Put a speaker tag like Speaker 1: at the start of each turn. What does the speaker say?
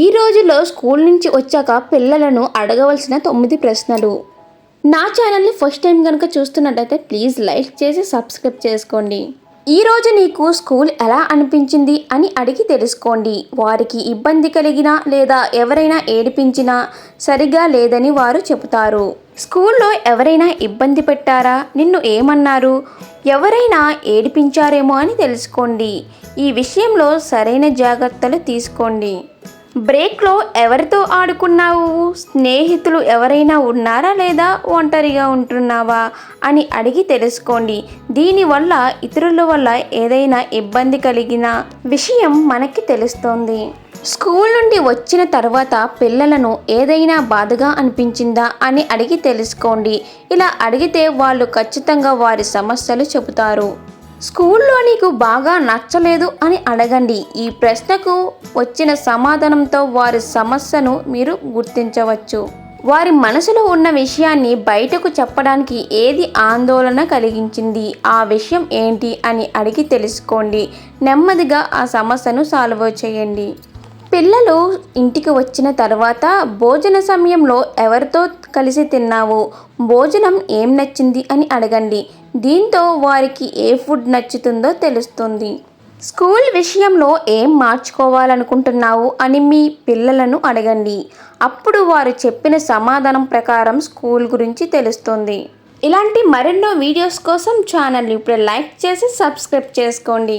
Speaker 1: ఈ రోజుల్లో స్కూల్ నుంచి వచ్చాక పిల్లలను అడగవలసిన తొమ్మిది ప్రశ్నలు. నా ఛానల్ని ఫస్ట్ టైం కనుక చూస్తున్నట్టయితే ప్లీజ్ లైక్ చేసి సబ్స్క్రైబ్ చేసుకోండి. ఈరోజు నీకు స్కూల్ ఎలా అనిపించింది అని అడిగి తెలుసుకోండి. వారికి ఇబ్బంది కలిగినా లేదా ఎవరైనా ఏడిపించినా సరిగా లేదని వారు చెబుతారు. స్కూల్లో ఎవరైనా ఇబ్బంది పెట్టారా? నిన్ను ఏమన్నారు? ఎవరైనా ఏడిపించారేమో అని తెలుసుకోండి. ఈ విషయంలో సరైన జాగ్రత్తలు తీసుకోండి. బ్రేక్లో ఎవరితో ఆడుకున్నావు? స్నేహితులు ఎవరైనా ఉన్నారా లేదా? ఒంటరిగా ఉంటున్నావా? అని అడిగి తెలుసుకోండి. దీనివల్ల ఇతరుల వల్ల ఏదైనా ఇబ్బంది కలిగిన విషయం మనకి తెలుస్తుంది. స్కూల్ నుండి వచ్చిన తర్వాత పిల్లలను ఏదైనా బాధగా అనిపించిందా అని అడిగి తెలుసుకోండి. ఇలా అడిగితే వాళ్ళు ఖచ్చితంగా వారి సమస్యలు చెబుతారు. స్కూల్లో నీకు బాగా నచ్చలేదు అని అడగండి. ఈ ప్రశ్నకు వచ్చిన సమాధానంతో వారి సమస్యను మీరు గుర్తించవచ్చు. వారి మనసులో ఉన్న విషయాన్ని బయటకు చెప్పడానికి ఏది ఆందోళన కలిగించింది? ఆ విషయం ఏంటి అని అడిగి తెలుసుకోండి. నెమ్మదిగా ఆ సమస్యను సాల్వ్ చేయండి. పిల్లలు ఇంటికి వచ్చిన తర్వాత భోజన సమయంలో ఎవరితో కలిసి తిన్నావు? భోజనం ఏం నచ్చింది అని అడగండి. దీంతో వారికి ఏ ఫుడ్ నచ్చుతుందో తెలుస్తుంది. స్కూల్ విషయంలో ఏం మార్చుకోవాలనుకుంటున్నావు అని మీ పిల్లలను అడగండి. అప్పుడు వారు చెప్పిన సమాధానం ప్రకారం స్కూల్ గురించి తెలుస్తుంది. ఇలాంటి మరెన్నో వీడియోస్ కోసం ఛానల్ ఇప్పుడు లైక్ చేసి సబ్స్క్రైబ్ చేసుకోండి.